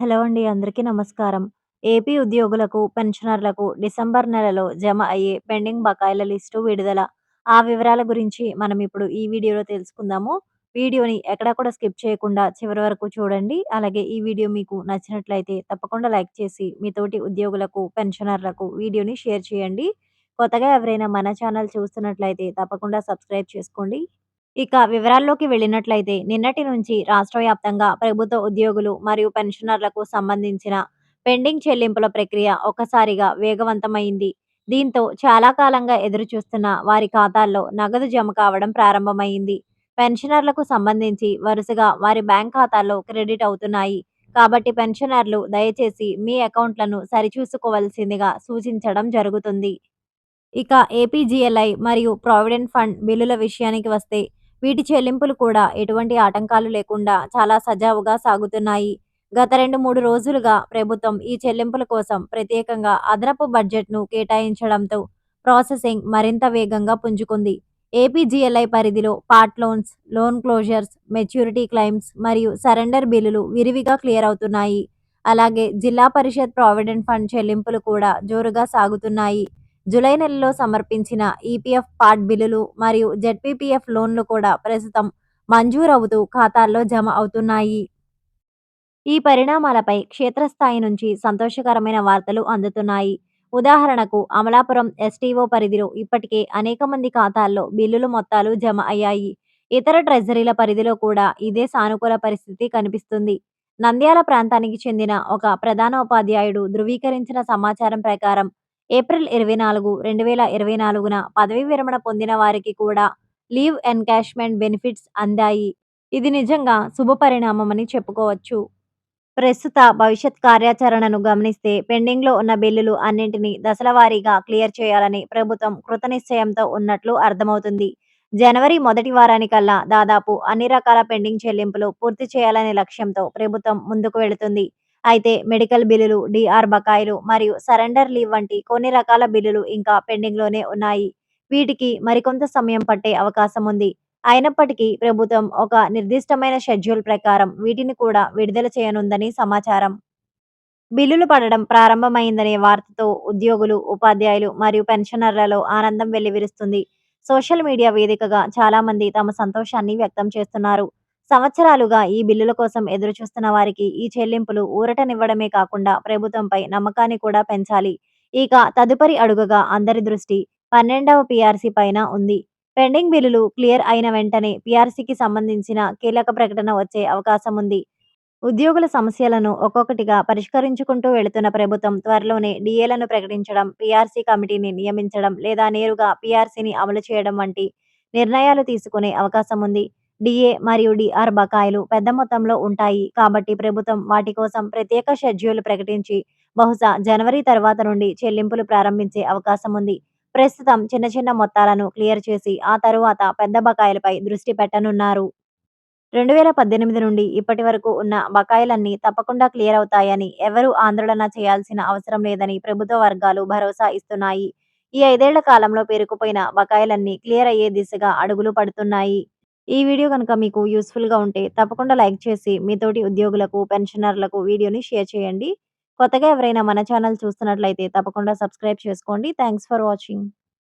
Hello అండి. అందరికీ నమస్కారం. ఏపీ ఉద్యోగులకు, పెన్షనర్లకు డిసెంబర్ నెలలో జమ అయ్యే పెండింగ్ బకాయిల లిస్టు విడుదల. ఆ వివరాల గురించి మనం ఇప్పుడు ఈ వీడియోలో తెలుసుకుందాము. వీడియోని ఎక్కడా కూడా స్కిప్ చేయకుండా చివరి వరకు చూడండి. అలాగే ఈ వీడియో మీకు నచ్చినట్లయితే తప్పకుండా లైక్ చేసి మీ తోటి ఉద్యోగులకు, పెన్షనర్లకు వీడియోని షేర్ చేయండి. కొత్తగా ఎవరైనా మన ఛానల్ చూస్తున్నట్లయితే తప్పకుండా సబ్స్క్రైబ్ చేసుకోండి. ఇక వివరాల్లోకి వెళ్ళినట్లయితే నిన్నటి నుంచి రాష్ట్ర వ్యాప్తంగా ప్రభుత్వ ఉద్యోగులు మరియు పెన్షనర్లకు సంబంధించిన పెండింగ్ చెల్లింపుల ప్రక్రియ ఒక్కసారిగా వేగవంతమైంది. దీంతో చాలా కాలంగా ఎదురుచూస్తున్న వారి ఖాతాల్లో నగదు జమ కావడం ప్రారంభమైంది. పెన్షనర్లకు సంబంధించి వరుసగా వారి బ్యాంక్ ఖాతాల్లో క్రెడిట్ అవుతున్నాయి. కాబట్టి పెన్షనర్లు దయచేసి మీ అకౌంట్లను సరిచూసుకోవలసిందిగా సూచించడం జరుగుతుంది. ఇక ఏపీజీఎల్ఐ మరియు ప్రావిడెంట్ ఫండ్ బిల్లుల విషయానికి వస్తే వీటి చెల్లింపులు కూడా ఎటువంటి ఆటంకాలు లేకుండా చాలా సజావుగా సాగుతున్నాయి. గత రెండు మూడు రోజులుగా ప్రభుత్వం ఈ చెల్లింపుల కోసం ప్రత్యేకంగా అదనపు బడ్జెట్ను కేటాయించడంతో ప్రాసెసింగ్ మరింత వేగంగా పుంజుకుంది. ఏపీజీఎల్ఐ పరిధిలో part loans loan closures maturity claims మరియు సరెండర్ బిల్లులు విరివిగా క్లియర్ అవుతున్నాయి. అలాగే జిల్లా పరిషత్ ప్రావిడెంట్ ఫండ్ చెల్లింపులు కూడా జోరుగా సాగుతున్నాయి. జూలై నెలలో సమర్పించిన ఈపీఎఫ్ పార్ట్ బిల్లులు మరియు జెడ్పీపీఎఫ్ లోన్లు కూడా ప్రస్తుతం మంజూరవుతూ ఖాతాల్లో జమ అవుతున్నాయి. ఈ పరిణామాలపై క్షేత్రస్థాయి నుంచి సంతోషకరమైన వార్తలు అందుతున్నాయి. ఉదాహరణకు అమలాపురం ఎస్టీఓ పరిధిలో ఇప్పటికే అనేక మంది ఖాతాల్లో బిల్లులు మొత్తాలు జమ అయ్యాయి. ఇతర ట్రెజరీల పరిధిలో కూడా ఇదే సానుకూల పరిస్థితి కనిపిస్తుంది. నంద్యాల ప్రాంతానికి చెందిన ఒక ప్రధాన ఉపాధ్యాయుడు ధృవీకరించిన సమాచారం ప్రకారం ఏప్రిల్ ఇరవై నాలుగు రెండు వేల ఇరవై నాలుగున పదవీ విరమణ పొందిన వారికి కూడా లీవ్ ఎన్కాష్మెంట్ బెనిఫిట్స్ అందాయి. ఇది నిజంగా శుభపరిణామమని చెప్పుకోవచ్చు. ప్రస్తుత భవిష్యత్ కార్యాచరణను గమనిస్తే పెండింగ్లో ఉన్న బిల్లులు అన్నింటినీ దశలవారీగా క్లియర్ చేయాలని ప్రభుత్వం కృతనిశ్చయంతో ఉన్నట్లు అర్థమవుతుంది. జనవరి మొదటి వారానికల్లా దాదాపు అన్ని రకాల పెండింగ్ చెల్లింపులు పూర్తి చేయాలనే లక్ష్యంతో ప్రభుత్వం ముందుకు వెళుతుంది. అయితే మెడికల్ బిల్లులు డిఆర్ బకాయిలు మరియు సరెండర్ లీవ్ వంటి కొన్ని రకాల బిల్లులు ఇంకా పెండింగ్లోనే ఉన్నాయి. వీటికి మరికొంత సమయం పట్టే అవకాశం ఉంది. అయినప్పటికీ ప్రభుత్వం ఒక నిర్దిష్టమైన షెడ్యూల్ ప్రకారం వీటిని కూడా విడుదల చేయనుందని సమాచారం. బిల్లులు పడడం ప్రారంభమైందనే వార్తతో ఉద్యోగులు ఉపాధ్యాయులు మరియు పెన్షనర్లలో ఆనందం వెల్లివిరుస్తుంది. సోషల్ మీడియా వేదికగా చాలా మంది తమ సంతోషాన్ని వ్యక్తం చేస్తున్నారు. సంవత్సరాలుగా ఈ బిల్లుల కోసం ఎదురుచూస్తున్న వారికి ఈ చెల్లింపులు ఊరటనివ్వడమే కాకుండా ప్రభుత్వంపై నమ్మకాన్ని కూడా పెంచాలి. ఇక తదుపరి అడుగుగా అందరి దృష్టి పన్నెండవ పీఆర్సీ పైన ఉంది. పెండింగ్ బిల్లులు క్లియర్ అయిన వెంటనే పీఆర్సీకి సంబంధించిన కీలక ప్రకటన వచ్చే అవకాశం ఉంది. ఉద్యోగుల సమస్యలను ఒక్కొక్కటిగా పరిష్కరించుకుంటూ వెళుతున్న ప్రభుత్వం త్వరలోనే డిఏలను ప్రకటించడం పీఆర్సీ కమిటీని నియమించడం లేదా నేరుగా పీఆర్సీని అమలు చేయడం వంటి నిర్ణయాలు తీసుకునే అవకాశం ఉంది. డిఏ మరియు డిఆర్ బకాయిలు పెద్ద మొత్తంలో ఉంటాయి. కాబట్టి ప్రభుత్వం వాటి కోసం ప్రత్యేక షెడ్యూల్ ప్రకటించి బహుశా జనవరి తర్వాత నుండి చెల్లింపులు ప్రారంభించే అవకాశం ఉంది. ప్రస్తుతం చిన్న చిన్న మొత్తాలను క్లియర్ చేసి ఆ తరువాత పెద్ద బకాయిలపై దృష్టి పెట్టనున్నారు. రెండు వేల పద్దెనిమిది నుండి ఇప్పటి వరకు ఉన్న బకాయిలన్నీ తప్పకుండా క్లియర్ అవుతాయని ఎవరూ ఆందోళన చేయాల్సిన అవసరం లేదని ప్రభుత్వ వర్గాలు భరోసా ఇస్తున్నాయి. ఈ ఐదేళ్ళ కాలంలో పేరుకుపోయిన బకాయిలన్నీ క్లియర్ అయ్యే దిశగా అడుగులు పడుతున్నాయి. ఈ వీడియో కనుక మీకు యూస్ఫుల్గా ఉంటే తప్పకుండా లైక్ చేసి మీతోటి ఉద్యోగులకు పెన్షనర్లకు వీడియోని షేర్ చేయండి. కొత్తగా ఎవరైనా మన ఛానల్ చూస్తున్నట్లయితే తప్పకుండా సబ్స్క్రైబ్ చేసుకోండి. Thanks for watching.